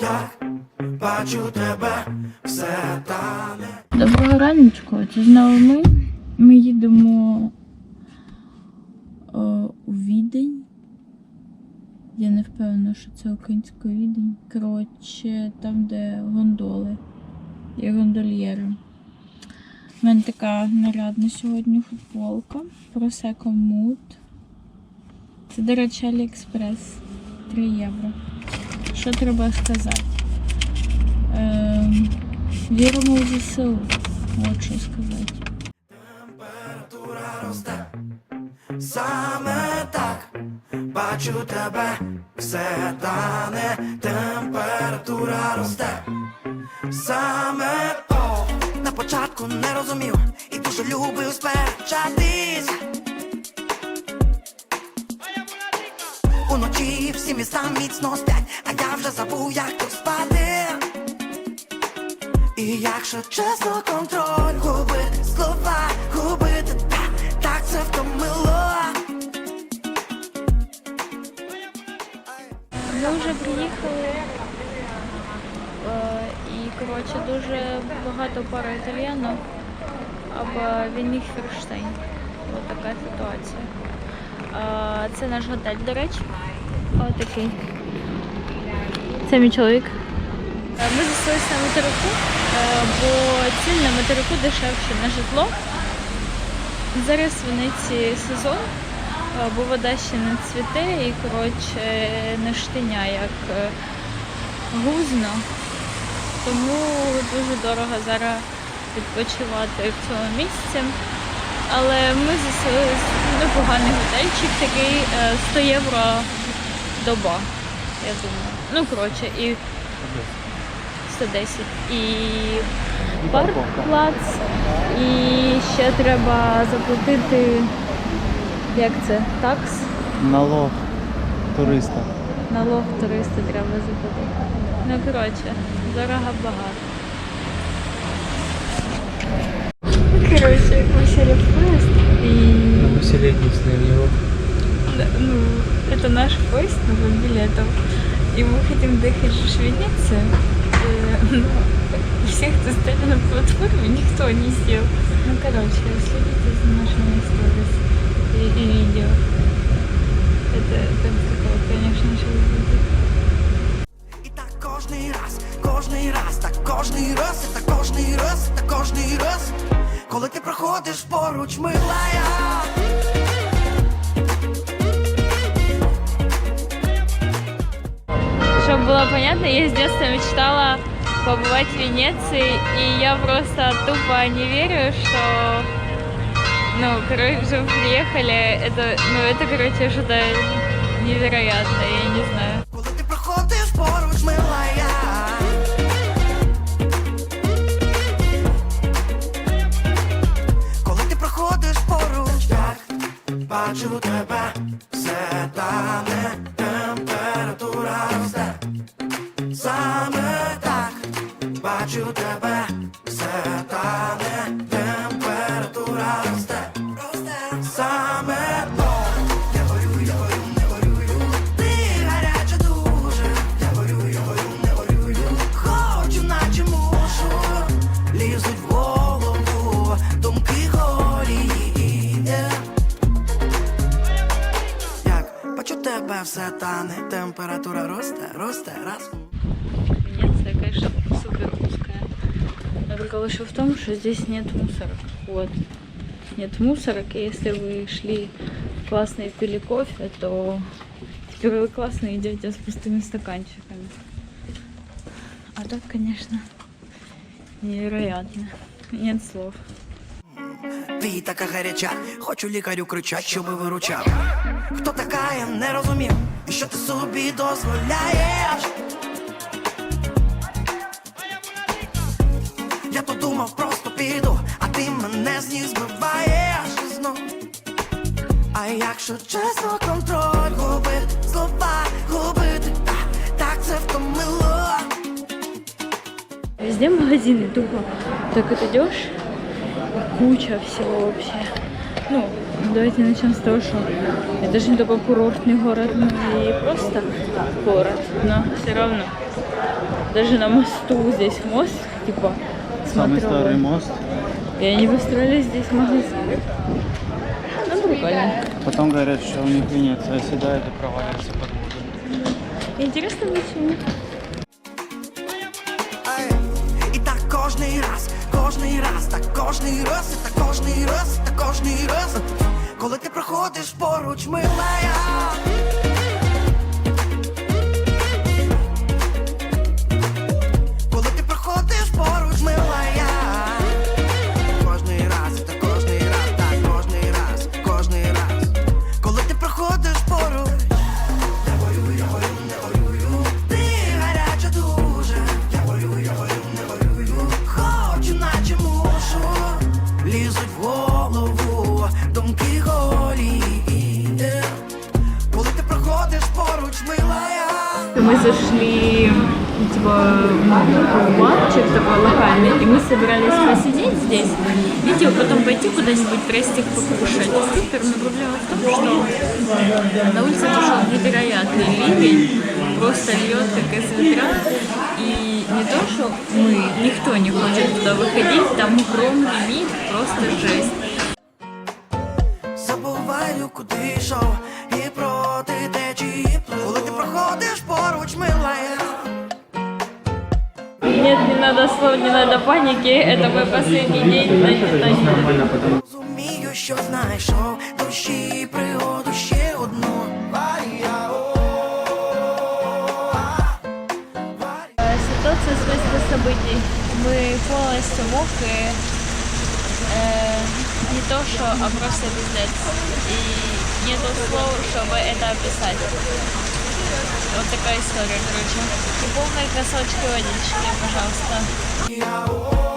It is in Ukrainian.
як бачу тебе, все тане. Доброго раночку, це знову ми. Ми їдемо е, у Відень. Я не впевнена, що це українська Відень. Коротше, там, де гондоли і гондольєри. У мене така нарядна сьогодні футболка. Prosecco Mood. Це, до речі, Аліекспрес. 3 євро. Що треба сказати? Ем, віримо в ЗСУ. От що сказати. Температура росте, саме так бачу тебе, все тане, температура росте, саме о, на початку не розумів і дуже любив сперечатись. Всі міста міцно спять, а я вже забув, як тут спати. І якщо чесно, контроль губити слова, губити так, так це втомило. Ми вже приїхали. Е, І, коротше, дуже багато пара італіянок або Вінніх Ферштейн. Ось така ситуація. Це наш готель, до речі. Ось такий. Це мій чоловік. Е, Ми засталися на материку, е, бо ціль на материку дешевше на житло. Зараз в Венеції сезон, е, бо вода ще не цвіте і коротше не штиня як гузно. Тому дуже дорого зараз відпочивати в цьому місці. Але ми заселилися непоганий готельчик, такий е, 100 євро доба, я думаю. Ну, коротше, і 110. І парк-плац. І ще треба заплатити, як це, такс? Налог туриста. Налог туриста треба заплатити. Ну, коротше, дорого багато. Коротше, веселье поезд и Население его. да, ну, это наш поезд на билетов. И мы хотим доехать в Венецию. Э, ну, всех, кто стояли на платформе, никто не сел. Ну, короче, следите за нашими сторис и, и видео. Это, это такое, конечно, сейчас будет. І так кожний раз, кожний раз, так кожний раз, і так кожний раз, і так кожний раз, коли ти проходиш поруч, милая. понятно, я с детства мечтала побывать в Венеции, и я просто тупо не верю, что, ну, короче, приехали, это, ну, это, короче, что-то невероятное, я не знаю. Бачу тебе, все тане, Лізуть в голову, думки горі. Як бачу тебе, все тане, температура росте, росте, раз. Венеция, конечно, супер узкая. Но прикол еще в том, что здесь нет мусорок. Вот. Нет мусорок, и если вы шли классно и пили кофе, то теперь вы классно идете с пустыми стаканчиками. А так, конечно, невероятно. Нет слов. Ти така гаряча, хочу лікарю кричать, щоби виручав. Хто така, я не розумів, що ти собі дозволяєш? Я то думав, просто піду, а ти мене з ніг збиваєш знов. А якщо чесно, Везде магазины тупо. Так это идешь, куча всего вообще. Ну, давайте начнем с того, что это же не только курортный город, но и просто город. Но все равно Даже на мосту здесь мост, типа, Самый смотровой. старый мост. И они построили здесь магазин. Ну, прикольно. Потом говорят, что у них Венеция оседает и проваливается под воду. Интересно почему. Раз, так кожний раз, так кожний раз, так кожний раз. Коли ти проходиш поруч, милая. Лізуть в голову Думки голі Е. Коли ти проходиш поруч, милая Мы зашли типа, в барчик такой локальный, и мы собирались посидеть здесь, видео, потом пойти куда-нибудь простих покушать. Супер, но проблема в том, что на улице пошел невероятный ливень, просто льет как из ведра. И не то, что мы, никто не хочет туда выходить, там гром лимит, просто жесть. Забуваю, куди йшов І проти течії плив Коли ти проходиш поруч, милая Нет, не надо слов, не надо паники, это мой последний день на, на Розумію, що знайшов душі пригоду ще одну Смысле событий. Мы полностью мокрые. Э, не то что, а просто пиздец. И нету слов, чтобы это описать. Вот такая история, короче. И полные кроссовочки водички, пожалуйста.